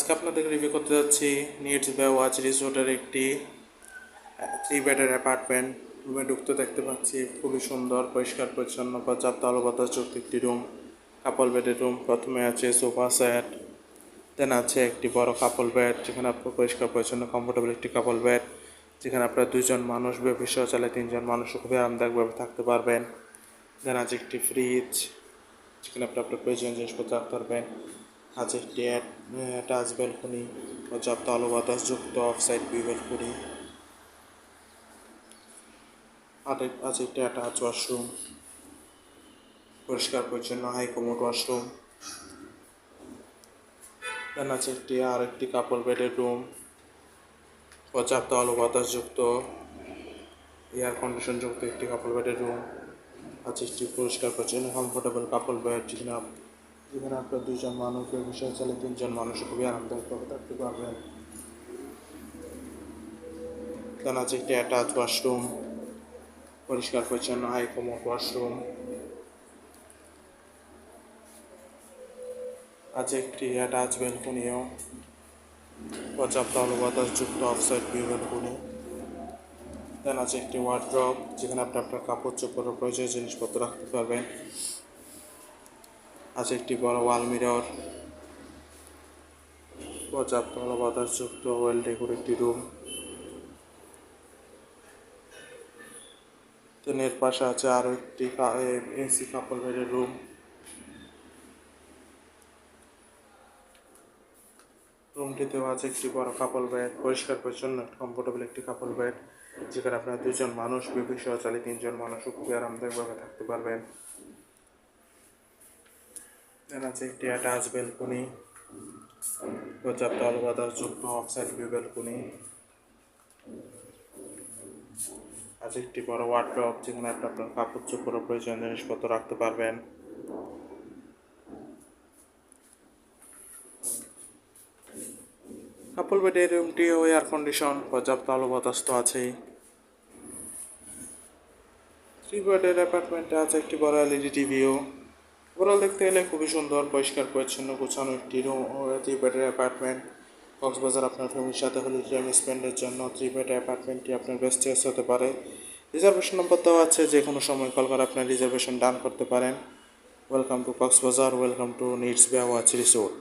আজকে আপনাদের রিভিউ করতে যাচ্ছি নিডস বে ওয়াচ রিসোর্টের একটি থ্রি বেডের অ্যাপার্টমেন্ট রুমে ঢুকতে দেখতে পাচ্ছি। খুবই সুন্দর, পরিষ্কার, পরিচ্ছন্ন, পর্যাপ্ত আলো বাতাসযুক্ত একটি রুম কাপল বেডের রুম প্রথমে আছে সোফা সেট দেন আছে একটি বড় কাপল বেড যেখানে আপনার পরিষ্কার, পরিচ্ছন্ন কমফোর্টেবল একটি কাপল বেড যেখানে আপনার দুজন মানুষ বেশি চালে তিনজন মানুষ খুবই আরামদায়কভাবে থাকতে পারবেন। দেন আছে একটি ফ্রিজ যেখানে আপনি আপনার প্রয়োজনীয় জিনিসপত্র রাখতে পারবেন। আছে একটি টাচ ব্যালকনি পর্যাপ্ত আলো বাতাসযুক্ত অফ সাইড ভিউ ব্যালকনি আছে একটি অ্যাটাচ ওয়াশরুম। পরিষ্কার পরিচ্ছন্ন হাই কমোড ওয়াশরুম। দেন আছে একটি আর একটি কাপড় বেডের রুম। পর্যাপ্ত আলো বাতাসযুক্ত এয়ার কন্ডিশন যুক্ত একটি কাপড় বেডের রুম। আছে একটি পরিষ্কার পরিচ্ছন্ন কমফোর্টেবল কাপড় বেড যেখানে যেখানে আপনার দুজন মানুষ বিষয় চলে তিনজন মানুষ খুবই আরামদায়কভাবে থাকতে পারবেন দেন আছে একটি অ্যাটাচ ওয়াশরুম পরিষ্কার পরিচ্ছন্ন হাই কমোড ওয়াশরুম আছে একটি অ্যাটাচ ব্যালকনিও পর্যাপ্ত আলো বাতাসযুক্ত অফসাইড ভিউ ব্যালকনি দেন আছে একটি ওয়ার্ড্রপ যেখানে আপনি আপনার কাপড় চোপড় প্রয়োজনীয় জিনিসপত্র রাখতে পারবেন। আছে একটি বড় ওয়াল মিরর। পর্যাপ্ত আলো বাতাসযুক্ত ওয়েল ডেকোর একটি রুম এর পাশে আছে আরও একটি এসি কাপড় বেডের রুম রুমটিতেও আছে একটি বড় কাপল বেড পরিষ্কার, পরিচ্ছন্ন কমফোর্টেবল একটি কাপল বেড যেখানে আপনার দুজন মানুষ বেবি সহ চালে তিনজন মানুষও খুবই আরামদায়কভাবে থাকতে পারবেন। দেন আছে একটি অ্যাটাচ ব্যালকনি পর্যাপ্ত আলো বাতাসযুক্ত অফসাইড ভিউ ব্যালকনি আছে একটি বড় ওয়ার্ড্রপ যেখানে আপনি আপনার কাপড় চোপড় ও প্রয়োজনীয় জিনিসপত্র রাখতে পারবেন। কাপল বেডের রুমটিও এয়ার কন্ডিশন পর্যাপ্ত আলো বাতাস তো আছেই। থ্রি বেডের অ্যাপার্টমেন্টে আছে একটি বড় এলইডি টিভিও ওভারঅল দেখতে গেলে খুবই সুন্দর, পরিষ্কার, পরিচ্ছন্ন, গোছানো একটি রুম থ্রি বেডের অ্যাপার্টমেন্ট কক্সবাজার আপনার ফ্যামিলির সাথে হলে টাইম স্পেন্ডের জন্য থ্রি বেড অ্যাপার্টমেন্টটি আপনার বেস্ট চয়েস হতে পারে। রিজার্ভেশন নম্বর দেওয়া আছে যে কোনো সময় কল করে আপনার রিজার্ভেশন ডান করতে পারেন। Welcome to Cox's Bazar welcome to needs watch resort